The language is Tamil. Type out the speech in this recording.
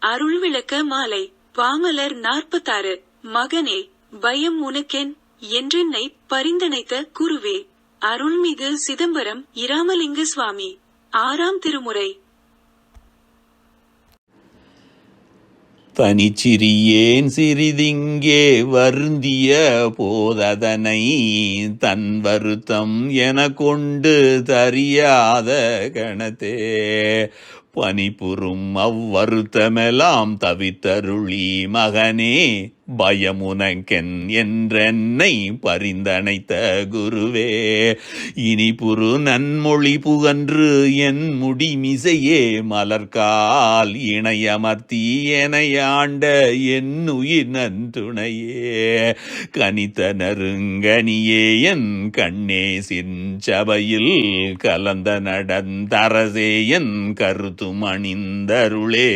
அருள் விளக்க மாலை. பாமலர் நாற்பத்தாறு. மகனே பயம் உனக்கென் என்றென்னை பரிந்தனைத்த குருவே. அருள்மிகு சிதம்பரம் இராமலிங்க சுவாமி. ஆறாம் திருமுறை. தனிச்சிறியேன் சிறிதிங்கே வருந்திய போததனை தன் வருத்தம் என கொண்டு தறியாத கணத்தே. பனிபுறும் அவ்வருத்தமெல்லாம் தவித்தருளி மகனே. பயமுனக்கென் என்றென்னை பரிந்தனைத்த குருவே. இனி புரு நன்மொழி புகன்று என் முடிமிசையே மலர்கால் இணையமர்த்தி எனையாண்ட என் உயிர் நன்துணையே. கனித்த நருங்கனியே என் கண்ணே சிஞ்சபையில் கலந்த நடந்தரசே என் கருத்தும் அணிந்தருளே.